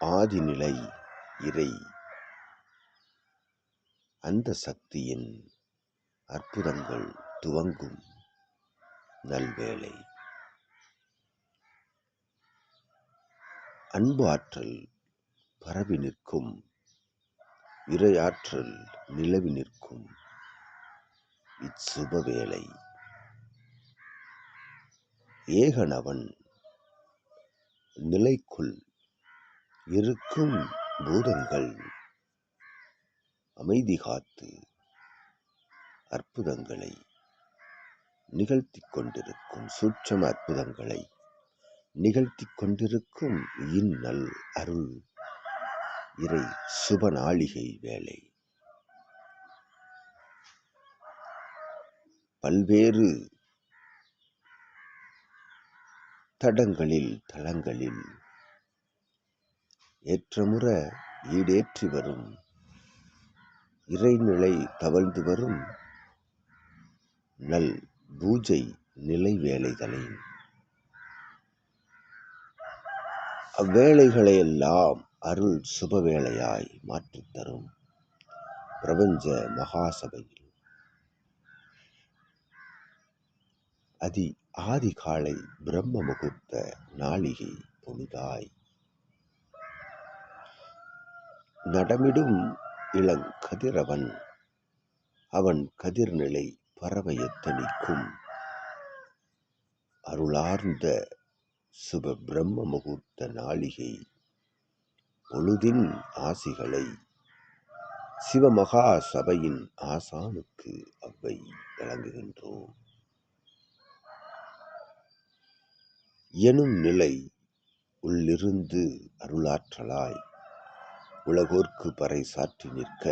ஆதிநிலை இறை. அந்த சக்தியின் அற்புதங்கள் துவங்கும் நல்வேளை. அன்பு ஆற்றல் பரவி நிற்கும் இறையாற்றல் நிலவி நிற்கும் இச்சுப வேளை. ஏகனவன் நிலைக்குள் இருக்கும் பூதங்கள். அமைதி காத்து அற்புதங்களை நிகழ்த்தி கொண்டிருக்கும் சூட்சம அற்புதங்களை நிகழ்த்தி கொண்டிருக்கும் இந்நல் அருள் இறை சுப நாளிகை வேலை பல்வேறு தடங்களில் தளங்களில் ஏற்றமுற ஈடேற்றி வரும். இறைநிலை தவழ்ந்து வரும். நல் பூஜை நிலை வேலைகளை. அவ்வேளைகளையெல்லாம் அருள் சுபவேளையாய் மாற்றித் தரும் பிரபஞ்ச மகாசபையில். அதி ஆதிகாலை பிரம்ம முகூர்த்த நாளிகை பொழுதாய் நடமிடும் இளங்கதிரவன் அவன் கதிர்நிலை பறவ எத்தனிக்கும் அருளார்ந்த சுப பிரம்ம முகூர்த்த நாளிகை. பொழுதின் ஆசிகளை சிவமகா சபையின் ஆசானுக்கு அவ்வை வழங்குகின்றோம். எனும் நிலை உள்ளிருந்து அருளாற்றலாய் உலகோர்க்கு பறை சாற்றி நிற்க.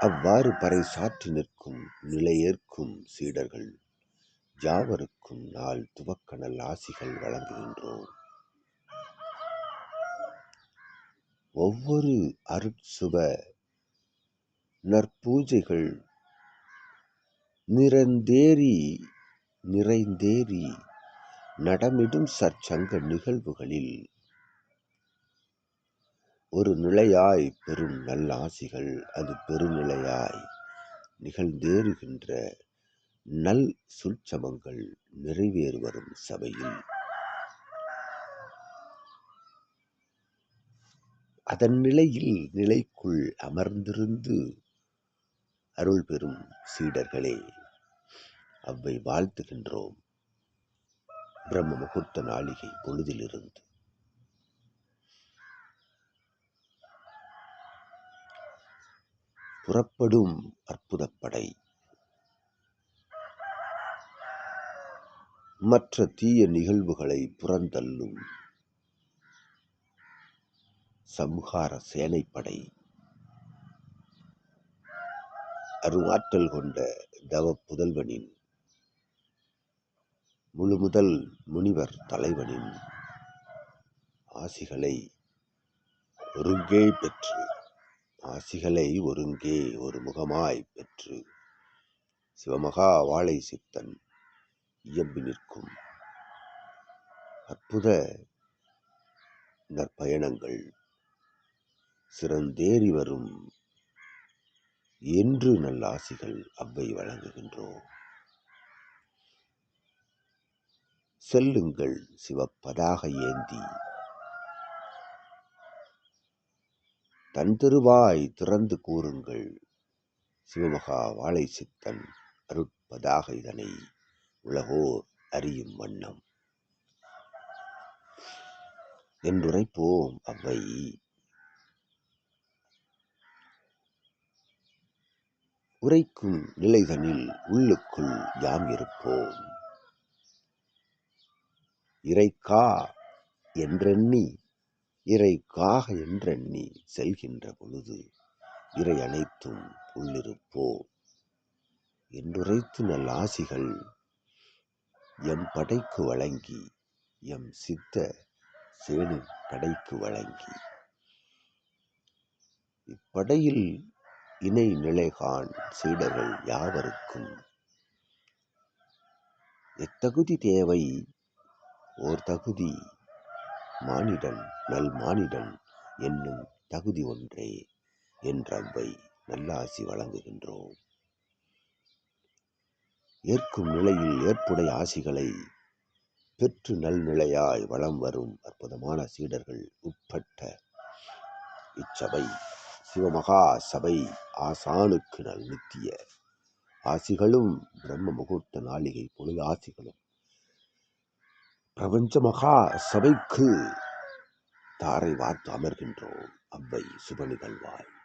அவ்வாறு பறை சாற்றி நிற்கும் நிலையேற்கும் சீடர்கள் யாவருக்கும் நாள் துவக்கணல் ஆசிகள் வழங்குகின்றோம். ஒவ்வொரு அருட்சுப நற்பூஜைகள் நிறந்தேறி நிறைந்தேறி நடமிடும் சற்சங்க நிகழ்வுகளில் ஒரு நிலையாய் பெரும் நல்லாசிகள் அது பெருநிலையாய் நிகழ்ந்தேறுகின்ற நல் சுற்சமங்கள் நிறைவேறு வரும் சபையில். அதன் நிலையில் நிலைக்குள் அமர்ந்திருந்து அருள் பெறும் சீடர்களே அவ்வை வாழ்த்துகின்றோம். பிரம்ம முகூர்த்த நாளிகை பொழுதிலிருந்து. புறப்படும் அற்புதப்படை. மற்ற தீய நிகழ்வுகளை புறந்தள்ளும் சம்ஹார சேனைப்படை. அருவாற்றல் கொண்ட தவ புதல்வனின் முழு முதல் முனிவர் தலைவனின் ஆசிகளை ஒருங்கே பெற்று ஆசிகளை ஒருங்கே ஒரு முகமாய் பெற்று சிவமகா வாழை சித்தன் இயம்பி நிற்கும். அற்புத நற்பயணங்கள் சிறந்தேறி வரும் என்று நல்ல ஆசிகள் அவ்வை வழங்குகின்றோம் செல்லுங்கள் சிவப்பதாக ஏந்தி தன் திருவாய் திறந்து கூறுங்கள். சிவமகா வாழை சித்தன் அருட்பதாக இதனை உலகோர் அறியும் வண்ணம். என்றுரைப்போம் அவ்வை. உரைக்கும் நிலைதனில் உள்ளுக்குள் யாம் இருப்போம். இறைக்கா என்றெண்ணி இறைக்காக என்றெண்ணி செல்கின்ற பொழுது இறை அனைத்தும் உள்ளிருப்போ. என்றுரைத்து நல் ஆசிகள் எம் படைக்கு வழங்கி எம் சித்த சேனு படைக்கு வழங்கி. இப்படையில் இணை நிலைகான் சீடர்கள் யாவருக்கும்? எத்தகுதி தேவை? ஓர் தகுதி மானிடன் நல் மானிடன் என்னும் தகுதி ஒன்றே என்றவை நல்லாசி வழங்குகின்றோம். ஏற்கும் நிலையில் ஏற்புடைய ஆசிகளை பெற்று நல்நிலையாய் வளம் வரும் அற்புதமான சீடர்கள் உட்பட்ட இச்சபை சிவமகா சபை ஆசானுக்கு நல் நித்திய ஆசிகளும் பிரம்ம முகூர்த்த நாளிகை பொழுது ஆசிகளும். பிரபஞ்ச மகா சபைக்கு தாரை வார்த்து அமர்கின்றோம். அவ்வை சுப நிகழ்வாய்.